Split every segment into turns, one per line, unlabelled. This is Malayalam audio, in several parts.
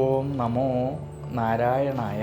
ഓം നമോ നാരായണായ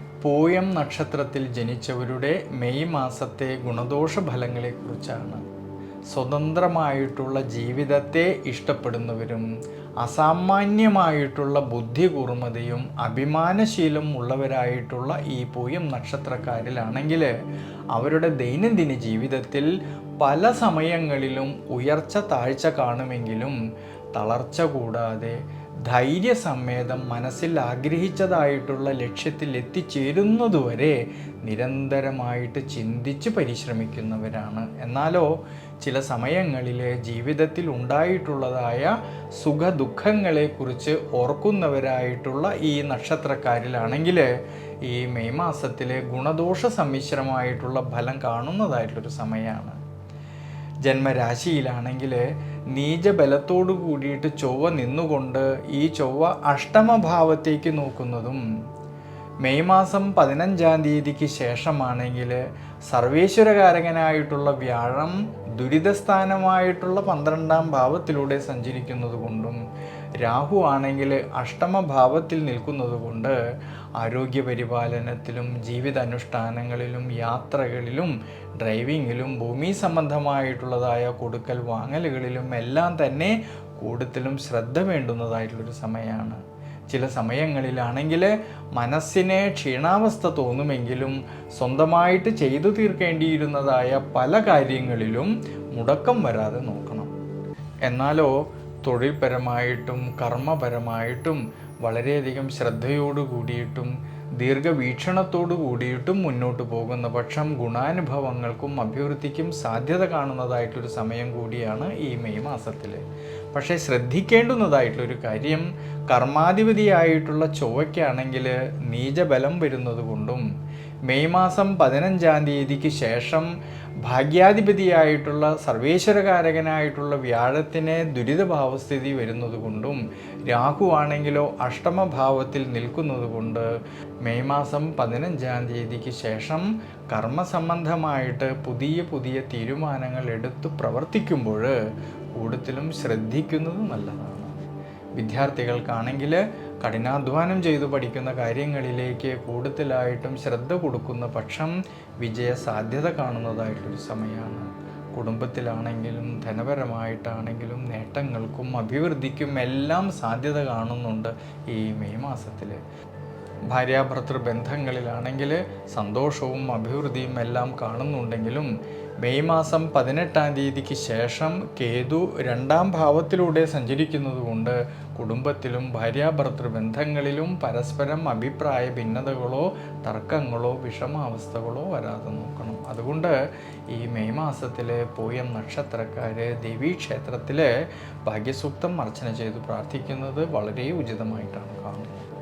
പൂയം നക്ഷത്രത്തിൽ ജനിച്ചവരുടെ മെയ് മാസത്തെ ഗുണദോഷ ഫലങ്ങളെക്കുറിച്ചാണ് സ്വതന്ത്രമായിട്ടുള്ള ജീവിതത്തെ ഇഷ്ടപ്പെടുന്നവരും അസാമാന്യമായിട്ടുള്ള ബുദ്ധി കൂർമ്മതയും അഭിമാനശീലം ഉള്ളവരായിട്ടുള്ള ഈ പൂയം നക്ഷത്രക്കാരിലാണെങ്കിൽ അവരുടെ ദൈനംദിന ജീവിതത്തിൽ പല സമയങ്ങളിലും ഉയർച്ച താഴ്ച കാണുമെങ്കിലും തളർച്ച കൂടാതെ ധൈര്യസമേതം മനസ്സിൽ ആഗ്രഹിച്ചതായിട്ടുള്ള ലക്ഷ്യത്തിൽ എത്തിച്ചേരുന്നതുവരെ നിരന്തരമായിട്ട് ചിന്തിച്ച് പരിശ്രമിക്കുന്നവരാണ്. എന്നാലോ ചില സമയങ്ങളിൽ ജീവിതത്തിൽ ഉണ്ടായിട്ടുള്ളതായ സുഖ ദുഃഖങ്ങളെക്കുറിച്ച് ഓർക്കുന്നവരായിട്ടുള്ള ഈ നക്ഷത്രക്കാരിലാണെങ്കിൽ ഈ മെയ് മാസത്തിലെ ഗുണദോഷ സമ്മിശ്രമായിട്ടുള്ള ഫലം കാണുന്നതായിട്ടുള്ളൊരു സമയമാണ് ജന്മരാശിയിലാണെങ്കിൽ നീചബലത്തോടു കൂടിയിട്ട് ചൊവ്വ നിന്നുകൊണ്ട് ഈ ചൊവ്വ അഷ്ടമഭാവത്തേക്ക് നോക്കുന്നതും മെയ് മാസം പതിനഞ്ചാം തീയതിക്ക് ശേഷമാണെങ്കിൽ സർവേശ്വരകാരകനായിട്ടുള്ള വ്യാഴം ദുരിതസ്ഥാനമായിട്ടുള്ള പന്ത്രണ്ടാം ഭാവത്തിലൂടെ സഞ്ചരിക്കുന്നത് കൊണ്ടും രാഹു ആണെങ്കിൽ അഷ്ടമഭാവത്തിൽ നിൽക്കുന്നത് കൊണ്ട് ആരോഗ്യപരിപാലനത്തിലും ജീവിതാനുഷ്ഠാനങ്ങളിലും യാത്രകളിലും ഡ്രൈവിങ്ങിലും ഭൂമി സംബന്ധമായിട്ടുള്ളതായ കൊടുക്കൽ വാങ്ങലുകളിലും എല്ലാം തന്നെ കൂടുതലും ശ്രദ്ധ വേണ്ടുന്നതായിട്ടുള്ളൊരു സമയമാണ്. ചില സമയങ്ങളിലാണെങ്കിൽ മനസ്സിനെ ക്ഷീണാവസ്ഥ തോന്നുമെങ്കിലും സ്വന്തമായിട്ട് ചെയ്തു തീർക്കേണ്ടിയിരുന്നതായ പല കാര്യങ്ങളിലും മുടക്കം വരാതെ നോക്കണം. എന്നാലോ തൊഴിൽപരമായിട്ടും കർമ്മപരമായിട്ടും വളരെയധികം ശ്രദ്ധയോടു കൂടിയിട്ടും ദീർഘവീക്ഷണത്തോടു കൂടിയിട്ടും മുന്നോട്ട് പോകുന്ന പക്ഷം ഗുണാനുഭവങ്ങൾക്കും അഭിവൃദ്ധിക്കും സാധ്യത കാണുന്നതായിട്ടൊരു സമയം കൂടിയാണ് ഈ മെയ് മാസത്തിൽ പക്ഷേ ശ്രദ്ധിക്കേണ്ടുന്നതായിട്ടുള്ളൊരു കാര്യം കർമാധിപതിയായിട്ടുള്ള ചൊവ്വയ്ക്കാണെങ്കിൽ നീചബലം വരുന്നത് കൊണ്ടും മെയ് മാസം പതിനഞ്ചാം തീയതിക്ക് ശേഷം ഭാഗ്യാധിപതിയായിട്ടുള്ള സർവേശ്വരകാരകനായിട്ടുള്ള വ്യാഴത്തിന് ദുരിതഭാവസ്ഥിതി വരുന്നത് കൊണ്ടും രാഹു ആണെങ്കിലോ അഷ്ടമഭാവത്തിൽ നിൽക്കുന്നത് കൊണ്ട് മെയ് മാസം പതിനഞ്ചാം തീയതിക്ക് ശേഷം കർമ്മസംബന്ധമായിട്ട് പുതിയ പുതിയ തീരുമാനങ്ങൾ എടുത്ത് പ്രവർത്തിക്കുമ്പോൾ കൂടുതലും ശ്രദ്ധിക്കുന്നത് നല്ലതാണ്. വിദ്യാർത്ഥികൾക്കാണെങ്കിൽ കഠിനാധ്വാനം ചെയ്തു പഠിക്കുന്ന കാര്യങ്ങളിലേക്ക് കൂടുതലായിട്ടും ശ്രദ്ധ കൊടുക്കുന്ന പക്ഷം വിജയ സാധ്യത കാണുന്നതായിട്ടൊരു സമയമാണ് കുടുംബത്തിലാണെങ്കിലും ധനപരമായിട്ടാണെങ്കിലും നേട്ടങ്ങൾക്കും അഭിവൃദ്ധിക്കും എല്ലാം സാധ്യത കാണുന്നുണ്ട് ഈ മെയ് മാസത്തിൽ ഭാര്യാഭർത്തൃ ബന്ധങ്ങളിലാണെങ്കിൽ സന്തോഷവും അഭിവൃദ്ധിയും എല്ലാം കാണുന്നുണ്ടെങ്കിലും മെയ് മാസം പതിനെട്ടാം തീയതിക്ക് ശേഷം കേതു രണ്ടാം ഭാവത്തിലൂടെ സഞ്ചരിക്കുന്നതുകൊണ്ട് കുടുംബത്തിലും ഭാര്യാഭർത്തൃ ബന്ധങ്ങളിലും പരസ്പരം അഭിപ്രായ ഭിന്നതകളോ തർക്കങ്ങളോ വിഷമാവസ്ഥകളോ വരാതെ നോക്കണം. അതുകൊണ്ട് ഈ മെയ് മാസത്തിലെ പൂയം നക്ഷത്രക്കാർ ദേവീക്ഷേത്രത്തിൽ ഭാഗ്യസൂക്തം അർച്ചന ചെയ്ത് പ്രാർത്ഥിക്കുന്നത് വളരെ ഉചിതമായിട്ടാണ് കാണുന്നത്.